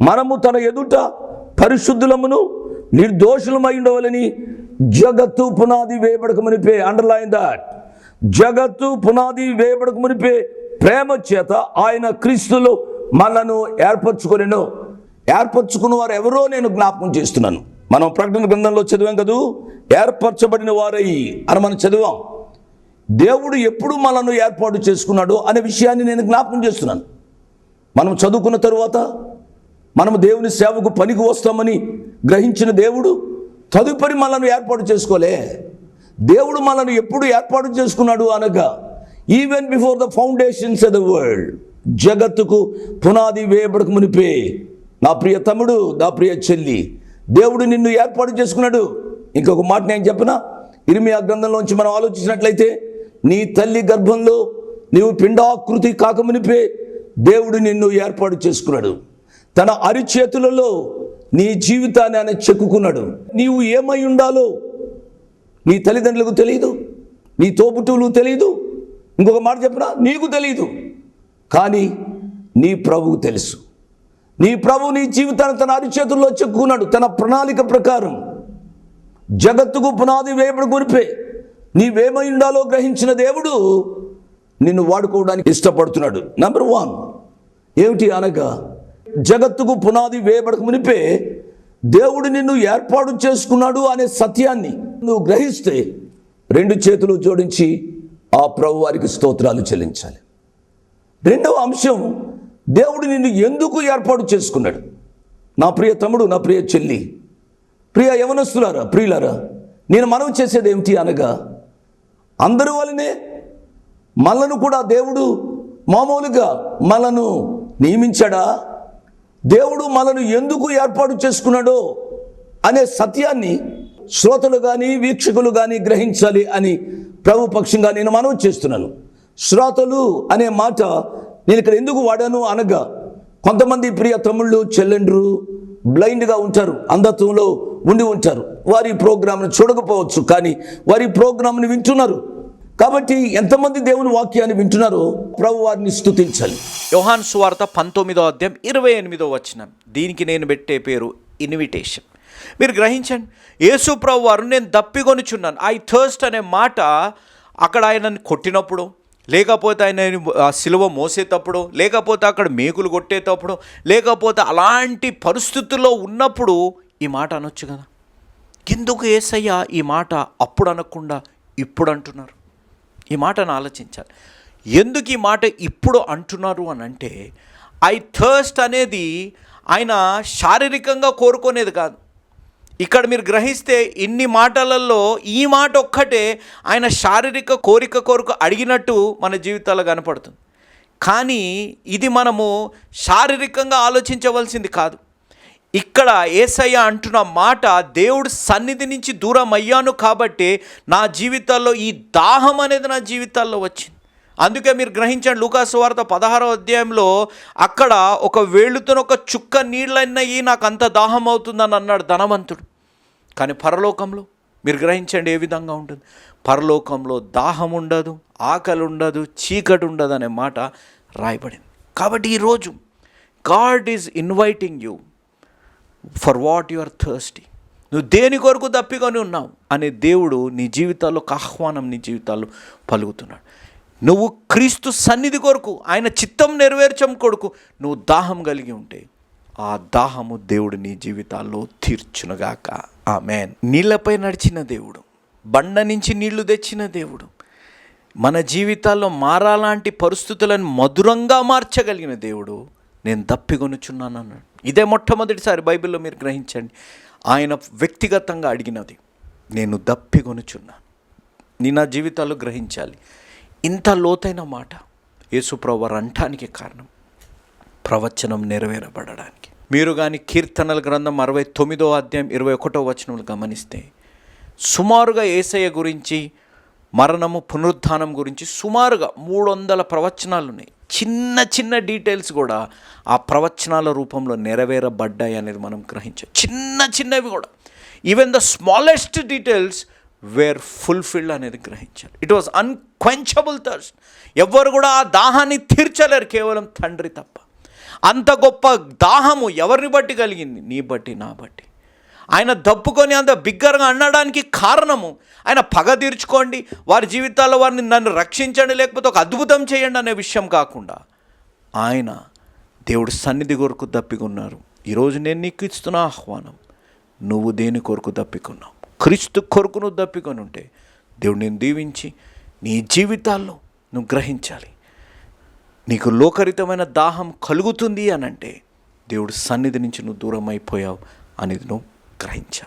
మనము తన ఎదుట పరిశుద్ధులమును నిర్దోషులమై ఉండవలని జగత్తు పునాది వేయబడక మునిపే అండర్లైన్ దాట్ జగత్తు పునాది వేయబడక మునిపే ప్రేమ చేత ఆయన క్రీస్తులు మనను ఏర్పరచుకొనిను. ఏర్పరచుకున్న వారు ఎవరో నేను జ్ఞాపకం చేస్తున్నాను. మనం ప్రకటన గ్రంథంలో చదివాం కదూ? ఏర్పరచబడిన వారై అని మనం చదివాం. దేవుడు ఎప్పుడు మనను ఏర్పాటు చేసుకున్నాడు అనే విషయాన్ని నేను జ్ఞాపకం చేస్తున్నాను. మనం చదువుకున్న తరువాత మనము దేవుని సేవకు పనికి వస్తామని గ్రహించిన దేవుడు తదుపరి మనల్ని ఏర్పాటు చేసుకోలే. దేవుడు మనల్ని ఎప్పుడు ఏర్పాటు చేసుకున్నాడు అనగా even before the foundations of the world జగత్తుకు పునాది వేయబడక మునిపే నా ప్రియ తమ్ముడు నా ప్రియ చెల్లి దేవుడు నిన్ను ఏర్పాటు చేసుకున్నాడు. ఇంకొక మాట నేను వినిమి ఆ గ్రంథంలోంచి మనం ఆలోచించినట్లయితే నీ తల్లి గర్భంలో నీవు పిండాకృతి కాకమునిపే దేవుడు నిన్ను ఏర్పాటు చేసుకున్నాడు. తన అరిచేతులలో నీ జీవితాన్ని ఆయన చెక్కుకున్నాడు. నీవు ఏమై ఉండాలో నీ తల్లిదండ్రులకు తెలియదు నీ తోబుట్టువులు తెలియదు ఇంకొక మాట చెప్పినా? నీకు తెలియదు కానీ నీ ప్రభువు తెలుసు. నీ ప్రభు నీ జీవితాన్ని తన అరిచేతుల్లో చెక్కుకున్నాడు. తన ప్రణాళిక ప్రకారం జగత్తుకు పునాది వేయబడి గురిపే నీవేమై ఉండాలో గ్రహించిన దేవుడు నిన్ను వాడుకోవడానికి ఇష్టపడుతున్నాడు. నెంబర్ వన్ ఏమిటి అనగా జగత్తుకు పునాది వేయబడక మునిపే దేవుడు నిన్ను ఏర్పాటు చేసుకున్నాడు అనే సత్యాన్ని నువ్వు గ్రహిస్తే రెండు చేతులు జోడించి ఆ ప్రభు వారికి స్తోత్రాలు చెల్లించాలి. రెండవ అంశం దేవుడు నిన్ను ఎందుకు ఏర్పాటు చేసుకున్నాడు? నా ప్రియ తమ్ముడు నా ప్రియ చెల్లి ప్రియ యవనస్తులారా ప్రియులారా నేను మనం చేసేది ఏమిటి అనగా అందరి వలనే మనను కూడా దేవుడు మామూలుగా మనను నియమించాడా? దేవుడు మనను ఎందుకు ఏర్పాటు చేసుకున్నాడో అనే సత్యాన్ని శ్రోతలు కానీ వీక్షకులు కానీ గ్రహించాలి అని ప్రభు పక్షంగా నేను మనవి చేస్తున్నాను. శ్రోతలు అనే మాట నేను ఇక్కడ ఎందుకు వాడాను అనగా కొంతమంది ప్రియ తమ్ముళ్ళు చెల్లెండ్రు బ్లైండ్గా ఉంటారు అంధత్వంలో ఉండి ఉంటారు. వారి ప్రోగ్రామ్ను చూడకపోవచ్చు కానీ వారి ప్రోగ్రామ్ని వింటున్నారు. కాబట్టి ఎంతమంది దేవుని వాక్యాన్ని వింటున్నారో ప్రభు వారిని స్తుతించాలి యోహాన్ సువార్త పంతొమ్మిదో అధ్యాయం ఇరవై ఎనిమిదో వచ్చిన దీనికి నేను పెట్టే పేరు ఇన్విటేషన్. మీరు గ్రహించండి యేసు ప్రభు వారు నేను దప్పికొనుచున్నాను. ఐ థర్స్ట్ అనే మాట అక్కడ ఆయనని కొట్టినప్పుడు లేకపోతే ఆయన ఆ సిలువ మోసేటప్పుడు లేకపోతే అక్కడ మేకులు కొట్టేటప్పుడు లేకపోతే అలాంటి పరిస్థితుల్లో ఉన్నప్పుడు ఈ మాట అనొచ్చు కదా? ఎందుకు ఏసయ్య ఈ మాట అప్పుడు అనకుండా ఇప్పుడు అంటున్నారు? ఈ మాటను ఆలోచించాలి. ఎందుకు ఈ మాట ఇప్పుడు అంటున్నారు అని అంటే ఐ థర్స్ట్ అనేది ఆయన శారీరకంగా కోరుకునేది కాదు. ఇక్కడ మీరు గ్రహిస్తే ఇన్ని మాటలలో ఈ మాట ఒక్కటే ఆయన శారీరక కోరిక కోరిక అడిగినట్టు మన జీవితాల్లో కనపడుతుంది. కానీ ఇది మనము శారీరకంగా ఆలోచించవలసింది కాదు. ఇక్కడ ఏసయ్య అంటున్న మాట దేవుడు సన్నిధి నుంచి దూరం అయ్యాను కాబట్టి నా జీవితాల్లో ఈ దాహం అనేది నా జీవితాల్లో వచ్చింది. అందుకే మీరు గ్రహించండి లూకాసు వార్త పదహారో అధ్యాయంలో అక్కడ ఒక వేళ్ళుతో ఒక చుక్క నీళ్ళన్నయ్యి నాకు అంత దాహం అవుతుందని అన్నాడు ధనవంతుడు. కానీ పరలోకంలో మీరు గ్రహించండి ఏ విధంగా ఉంటుంది. పరలోకంలో దాహం ఉండదు ఆకలి ఉండదు చీకటి ఉండదు అనే మాట రాయబడింది. కాబట్టి ఈరోజు God is inviting you. For what you are thirsty నువ్వు దేని కొరకు దప్పికొని ఉన్నావు? అనే దేవుడు నీ జీవితాల్లో ఒక ఆహ్వానం నీ జీవితాల్లో పలుకుతున్నాడు. నువ్వు క్రీస్తు సన్నిధి కొరకు ఆయన చిత్తం నెరవేర్చం కొడుకు నువ్వు దాహం కలిగి ఉంటే ఆ దాహము దేవుడు నీ జీవితాల్లో తీర్చునుగాక. మేన్ నీళ్ళపై నడిచిన దేవుడు బండ నుంచి నీళ్ళు తెచ్చిన దేవుడు మన జీవితాల్లో మారాలాంటి పరిస్థితులను మధురంగా మార్చగలిగిన దేవుడు నేను దప్పికొనుచున్నాను అన్నాడు ఇదే మొట్టమొదటిసారి బైబిల్లో మీరు గ్రహించండి. ఆయన వ్యక్తిగతంగా అడిగినది నేను దప్పిగొనుచున్నాను నీ నా జీవితాల్లో గ్రహించాలి. ఇంత లోతైన మాట యేసుప్రభు అంటానికి కారణం ప్రవచనం నెరవేరబడడానికి. మీరు కానీ కీర్తనల గ్రంథం అరవై తొమ్మిదో అధ్యాయం ఇరవై ఒకటో వచనములు గమనిస్తే సుమారుగా ఏసయ్య గురించి మరణము పునరుద్ధానం గురించి సుమారుగా మూడు వందల ప్రవచనాలు ఉన్నాయి చిన్న చిన్న డీటెయిల్స్ కూడా ఆ ప్రవచనాల రూపంలో నెరవేరబడ్డాయి అనేది మనం గ్రహించాం చిన్న చిన్నవి కూడా. Even the smallest details were fulfilled అనేది గ్రహించాలి ఇట్ వాజ్ అన్క్వెంచబుల్ థర్స్ట్ ఎవ్వరు కూడా ఆ దాహాన్ని తీర్చలేరు కేవలం తండ్రి తప్ప. అంత గొప్ప దాహము ఎవరిని బట్టి కలిగింది? నీ బట్టి నా బట్టి. ఆయన దప్పుకొని అంత బిగ్గరగా అనడానికి కారణము. ఆయన పగ తీర్చుకోండి. వారి జీవితాల్లో వారిని నన్ను రక్షించండి లేకపోతే ఒక అద్భుతం చేయండి అనే విషయం కాకుండా ఆయన దేవుడు సన్నిధి కొరకు దప్పికున్నారు. ఈరోజు నేను నీకు ఇస్తున్న ఆహ్వానం నువ్వు దేని కొరకు దప్పికున్నావు? క్రీస్తు కొరకు నువ్వు దప్పికొని ఉంటే దేవుడు నేను దీవించి నీ జీవితాల్లో నువ్వు గ్రహించాలి. నీకు లోకరితమైన దాహం కలుగుతుంది అనంటే దేవుడు సన్నిధి నుంచి నువ్వు దూరం అయిపోయావు అనేది నువ్వు గ్రహించాలి.